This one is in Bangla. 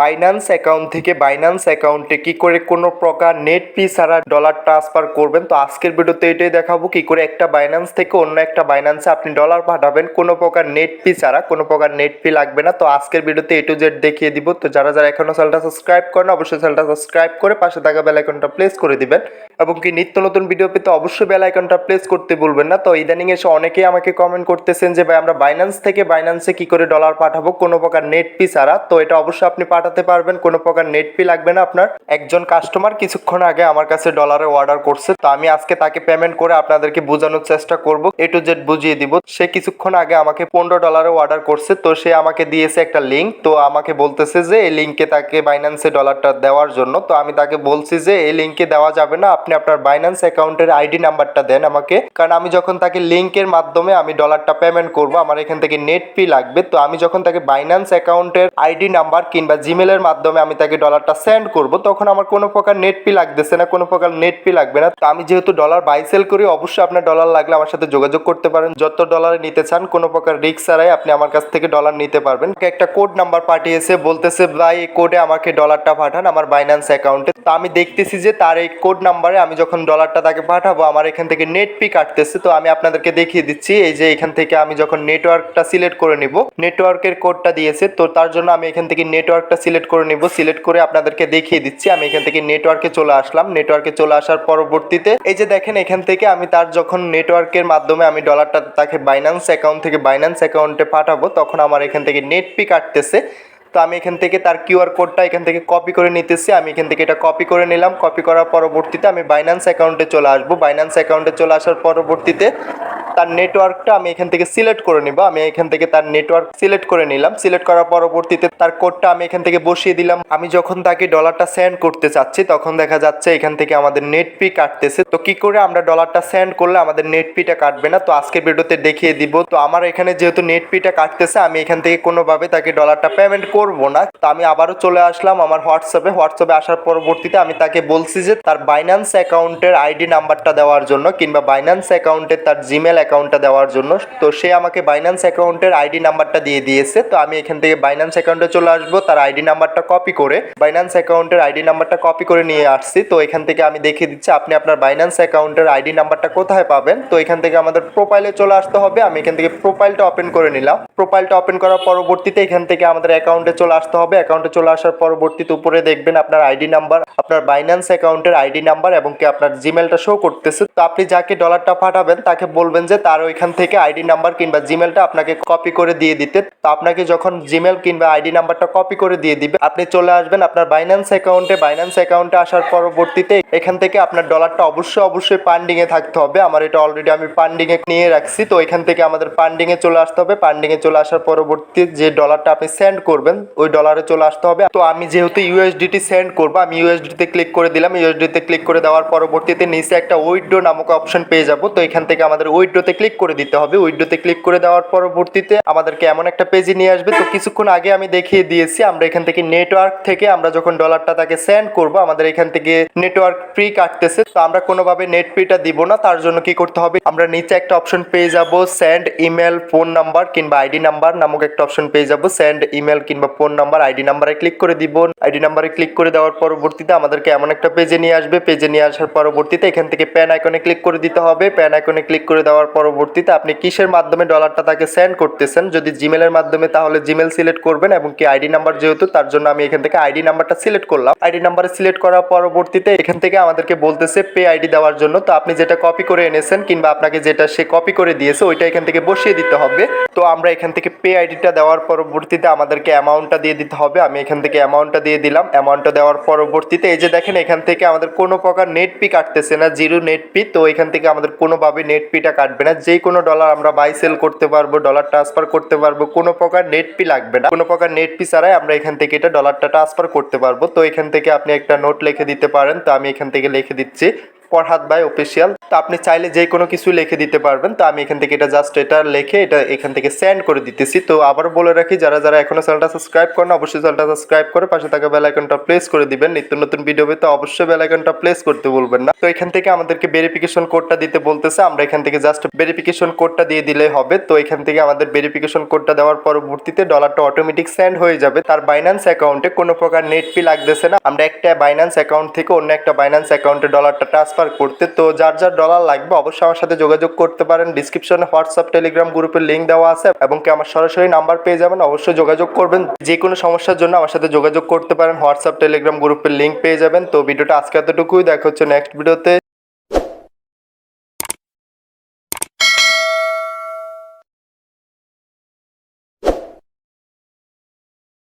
বাইন্যান্স অ্যাকাউন্ট থেকে বাইন্যান্স অ্যাকাউন্টে কি করে কোনো প্রকার নেট ফি ছাড়া ডলার ট্রান্সফার করবেন? তো আজকের ভিডিওতে এটাই দেখাবো কি করে একটা বাইন্যান্স থেকে অন্য একটা বাইন্যান্সে আপনি ডলার পাঠাবেন। কোনো প্রকার নেট ফি ছাড়া, কোনো প্রকার নেট ফি লাগবে না। তো আজকের ভিডিওতে এ টু জেড দেখিয়ে দিব। তো যারা যারা এখনও চ্যানেলটা সাবস্ক্রাইব করেন, অবশ্যই চ্যানেলটা সাবস্ক্রাইব করে পাশে থাকা বেল আইকনটা প্লেস করে দিবেন। এবং কি নিত্য নতুন ভিডিও পেতে অবশ্যই বেল আইকনটা প্লেস করতে বলবেন না। তো ইদানিং এসে অনেকেই আমাকে কমেন্ট করতেছেন যে, ভাই, আমরা বাইন্যান্স থেকে বাইন্যান্সে কি করে ডলার পাঠাবো? কোনো প্রকার নেট ফি ছাড়া। তো এটা অবশ্যই আপনি পাঠাতে পারবেন, কোনো প্রকার নেট ফি লাগবে না আপনার। একজন কাস্টমার কিছুক্ষণ আগে আমার কাছে ডলারে অর্ডার করছে, তো আমি আজকে তাকে পেমেন্ট করে আপনাদেরকে বোঝানোর চেষ্টা করব এ টু জেড বুঝিয়ে দিব। সে কিছুক্ষণ আগে আমাকে পনেরো ডলারে অর্ডার করছে, তো সে আমাকে দিয়েছে একটা লিঙ্ক তো আমাকে বলতেছে যে এই লিঙ্কে তাকে বাইন্যান্সে ডলারটা দেওয়ার জন্য, তো আমি তাকে বলছি যে এই লিঙ্কে দেওয়া যাবে না, আপনি আপনার বাইন্যান্স অ্যাকাউন্টের আইডি নাম্বারটা দেন আমাকে, কারণ আমি যখন তাকে লিঙ্কের মাধ্যমে আমি ডলারটা পেমেন্ট করব, আমার এখান থেকে নেট পি লাগবে, তো আমি যখন তাকে বাইন্যান্স অ্যাকাউন্টের আইডি নাম্বার কিংবা জিমেলের মাধ্যমে আমি তাকে ডলারটা সেন্ড করব, তখন আমার কোনো প্রকার নেট পি লাগতেছে না, কোনো প্রকার নেট পি লাগবে না। তো আমি যেহেতু ডলার বাই সেল করি, অবশ্যই আপনার ডলার লাগলে আমার সাথে যোগাযোগ করতে পারেন। যত ডলারে নিতে চান, কোনো প্রকার রিস্ক ছাড়াই আপনি আমার কাছ থেকে ডলার নিতে পারবেন। একটা কোড নাম্বার পাঠিয়েছে, বলতেছে, ভাই, এই কোডে আমাকে ডলারটা পাঠান আমার বাইন্যান্স অ্যাকাউন্টে তো আমি দেখতেছি যে তার এই কোড নাম্বারে আমি যখন ডলারটা তাকে পাঠাবো, আমার এখান থেকে নেট পি কাটতেছে। তো আমি আপনাদেরকে দেখিয়ে দিচ্ছি, এই যে এখান থেকে আমি যখন নেটওয়ার্কটা সিলেক্ট করে নিব নেটওয়ার্কের কোডটা দিয়েছে, তো তার জন্য আমি এখান থেকে নেটওয়ার্কটা সিলেক্ট করে নিব সিলেক্ট করে আপনাদেরকে দেখিয়ে দিচ্ছি। আমি এখান থেকে নেটওয়ার্কে চলে আসলাম। নেটওয়ার্কে চলে আসার পরবর্তীতে এই যে দেখেন, এখান থেকে আমি তার যখন নেটওয়ার্কের মাধ্যমে আমি ডলারটা তাকে বাইন্যান্স অ্যাকাউন্ট থেকে বাইন্যান্স অ্যাকাউন্টে পাঠাবো, তখন আমার এখান থেকে নেট পি কাটতেছে তো আমি এখান থেকে তার কিউআর কোডটা এখান থেকে কপি করে নিতেছি। আমি এখান থেকে এটা কপি করে নিলাম। কপি করার পরবর্তীতে আমি বাইন্যান্স অ্যাকাউন্টে চলে আসব। বাইন্যান্স অ্যাকাউন্টে চলে আসার পরবর্তীতে তার নেটওয়ার্কটা আমি এখান থেকে সিলেক্ট করে নিব। আমি এখান থেকে তার নেটওয়ার্ক সিলেক্ট করে নিলাম। সিলেক্ট করার পরবর্তীতে তার কোডটা আমি এখান থেকে বসিয়ে দিলাম। আমি যখন তাকে ডলারটা সেন্ড করতে চাচ্ছি, তখন দেখা যাচ্ছে এখান থেকে আমাদের নেট পি কাটতেছে। তো কি করে আমরা ডলারটা সেন্ড করলে আমাদের নেট পিটা কাটবে না? তো আজকের ভিডিওতে দেখিয়ে দিব। তো আমার এখানে যেহেতু নেট পিটা কাটতেছে, আমি এখান থেকে কোনোভাবে তাকে ডলারটা পেমেন্ট করব না। তো আমি আবারও চলে আসলাম আমার হোয়াটসঅ্যাপে। হোয়াটসঅ্যাপে আসার পরবর্তীতে আমি তাকে বলছি যে, তার বাইন্যান্স অ্যাকাউন্টের আইডি নাম্বারটা দেওয়ার জন্য কিংবা বাইন্যান্স অ্যাকাউন্টে তার জিমেল অ্যাকাউন্টটা দেওয়ার জন্য। তো সে আমাকে বাইন্যান্স অ্যাকাউন্টের আইডি নাম্বারটা দিয়ে দিয়েছে। তো আমি এখান থেকে বাইন্যান্স অ্যাকাউন্টে চলে আসব। তার আইডি নাম্বারটা কপি করে বাইন্যান্স অ্যাকাউন্টের আইডি নাম্বারটা কপি করে নিয়ে আসছি। তো এখান থেকে আমি দেখিয়ে দিচ্ছি, আপনি আপনার বাইন্যান্স অ্যাকাউন্টের আইডি নাম্বারটা কোথায় পাবেন? তো এখান থেকে আমাদের প্রোফাইলে চলে আসতে হবে। আমি এখান থেকে প্রোফাইলটা ওপেন করে নিলাম। প্রোফাইলটা ওপেন করার পরবর্তীতে এখান থেকে আমাদের অ্যাকাউন্টে চলে আসতে হবে। অ্যাকাউন্টে চলে আসার পরবর্তীতে উপরে দেখবেন আপনার আইডি নাম্বার আপনার বাইন্যান্স অ্যাকাউন্টের আইডি নাম্বার এবং কি আপনার জিমেলটা শো করতেছে। তো আপনি যাকে ডলারটা পাঠাবেন, তাকে বলবেন যে তার ওইখান থেকে আইডি নাম্বার কিংবা জিমেলটা আপনাকে কপি করে দিয়ে দিতে। তো আপনাকে যখন জিমেল কিংবা আইডি নাম্বারটা কপি করে দিয়ে দিবে, আপনি চলে আসবেন আপনার বাইন্যান্স অ্যাকাউন্টে বাইন্যান্স অ্যাকাউন্টে আসার পরবর্তীতে এখান থেকে আপনার ডলারটা অবশ্যই অবশ্যই পান্ডিং এ থাকতে হবে। আমার এটা অলরেডি আমি পান্ডিং এ নিয়ে রাখছি। তো এখান থেকে আমাদের পান্ডিং এ চলে আসতে হবে। পান্ডিংয়ে চলে আসার পরবর্তী যে ডলারটা আপনি সেন্ড করবেন, ওই ডলারে চলে আসতে হবে। তো আমি যেহেতু ইউএসডিটি সেন্ড করব, আমি ইউএসডিতে ক্লিক করে দিলাম। ইউএসডিতে ক্লিক করে দেওয়ার পরবর্তীতে নিচে একটা উইড্রো নামক অপশন পেয়ে যাব। তো এখান থেকে আমাদের উইড্রোতে ক্লিক করে দিতে হবে। উইড্রোতে ক্লিক করে দেওয়ার পরবর্তীতে আমাদেরকে এমন একটা পেজে নিয়ে আসবে। তো কিছুক্ষণ আগে আমি দেখিয়ে দিয়েছি, আমরা এখান থেকে নেটওয়ার্ক থেকে আমরা যখন ডলারটা তাকে সেন্ড করব, আমাদের এখান থেকে নেটওয়ার্ক ফ্রি কাটতেছে। তো আমরা কোনোভাবে নেট ফ্রিটা দিব না, তার জন্য কি করতে হবে? আমরা নিচে একটা অপশন পেয়ে যাব সেন্ড ইমেল ফোন নাম্বার কিংবা আইডি নাম্বার নামক একটা অপশন পেয়ে যাব। সেন্ড ইমেল কিংবা ফোন নাম্বার আইডি নাম্বারে ক্লিক করে দিব। আইডি নাম্বারে ক্লিক করে দেওয়ার পরবর্তীতে আমাদেরকে এমন একটা পেজে নিয়ে আসবে। পেজে নিয়ে আসার পরবর্তীতে এখান থেকে প্যান আইকনে ক্লিক করে দিতে হবে। প্যান আইকনে ক্লিক করে দেওয়ার পরবর্তীতে আপনি কিসের মাধ্যমে ডলারটা তাকে সেন্ড করতেছেন? যদি জিমেলের মাধ্যমে, তাহলে জিমেল সিলেক্ট করবেন এবং কি আইডি নাম্বার যেহেতু, তার জন্য আমি এখান থেকে আইডি নাম্বারটা সিলেক্ট করলাম। আইডি নাম্বার সিলেক্ট করার পরবর্তীতে এখান থেকে আমাদেরকে বলতেছে পে আইডি দেওয়ার জন্য। তো আপনি যেটা কপি করে এনেছেন কিংবা আপনাকে যেটা সে কপি করে দিয়েছে, ওইটা এখান থেকে বসিয়ে দিতে হবে। তো আমরা এখান থেকে পে আইডিটা দেওয়ার পরবর্তীতে আমাদেরকে অ্যামাউন্টটা দিয়ে দিতে হবে। আমি এখান থেকে অ্যামাউন্টটা দিয়ে দিলাম। অ্যামাউন্টটা দেওয়ার পরবর্তীতে এই যে দেখেন, এখান থেকে আমাদের কোনো প্রকার নেট পি কাটতেছে না জিরো নেট পি তো এখান থেকে আমাদের কোনোভাবে নেট পিটা কাটবে না। যে কোনো ডলার আমরা বাই সেল করতে পারব ডলার ট্রান্সফার করতে পারব, কোনো প্রকার নেট পি লাগবে না। কোনো প্রকার নেট পি ছাড়াই আমরা এখান থেকে এটা ডলারটা ট্রান্সফার করতে পারব। তো এখান থেকে আপনি একটা নোট লিখে দিতে পারেন। তো আমি এখান থেকে লিখে দিচ্ছি। ফরহাদ ভাই অফিসিয়াল তো আপনি চাইলে যে কোনো কিছু লিখে দিতে পারবেন। তো আমি এখান থেকে এটা জাস্ট এটা লিখে এটা এখান থেকে সেন্ড করে দিতেছি। তো আবার বলে রাখি, যারা যারা এখনও চ্যানেলটা সাবস্ক্রাইব করেন, অবশ্যই চ্যানেলটা সাবস্ক্রাইব করে পাশে থাকা বেল আইকনটা প্রেস করে দিবেন। নিত্য নতুন ভিডিও পেতে অবশ্যই বেল আইকনটা প্রেস করতে বলবেন না। তো এখান থেকে আমাদেরকে ভেরিফিকেশন কোডটা দিতে বলতেছে। আমরা এখান থেকে জাস্ট ভেরিফিকেশন কোডটা দিয়ে দিলে হবে। তো এখান থেকে আমাদের ভেরিফিকেশন কোডটা দেওয়ার পরবর্তীতে ডলারটা অটোমেটিক সেন্ড হয়ে যাবে। তার বাইন্যান্স অ্যাকাউন্টে কোনো প্রকার নেট ফি লাগতেছে না। আমরা একটা বাইন্যান্স অ্যাকাউন্ট থেকে অন্য একটা বাইন্যান্স অ্যাকাউন্টে ডলারটা ট্রান্সফার করতে। তো যার যার ডলার লাগবে অবশ্যই আমার সাথে যোগাযোগ করতে পারেন। ডিসক্রিপশনে হোয়াটসঅ্যাপ টেলিগ্রাম গ্রুপের লিঙ্ক দেওয়া আছে এবং কি আমার সরাসরি নাম্বার পেয়ে যাবেন, অবশ্যই যোগাযোগ করবেন। যে কোনো সমস্যার জন্য আমার সাথে যোগাযোগ করতে পারেন। হোয়াটসঅ্যাপ টেলিগ্রাম গ্রুপের লিঙ্ক পেয়ে যাবেন। তো ভিডিওটা আজকে এতটুকুই। দেখা হচ্ছে নেক্সট ভিডিওতে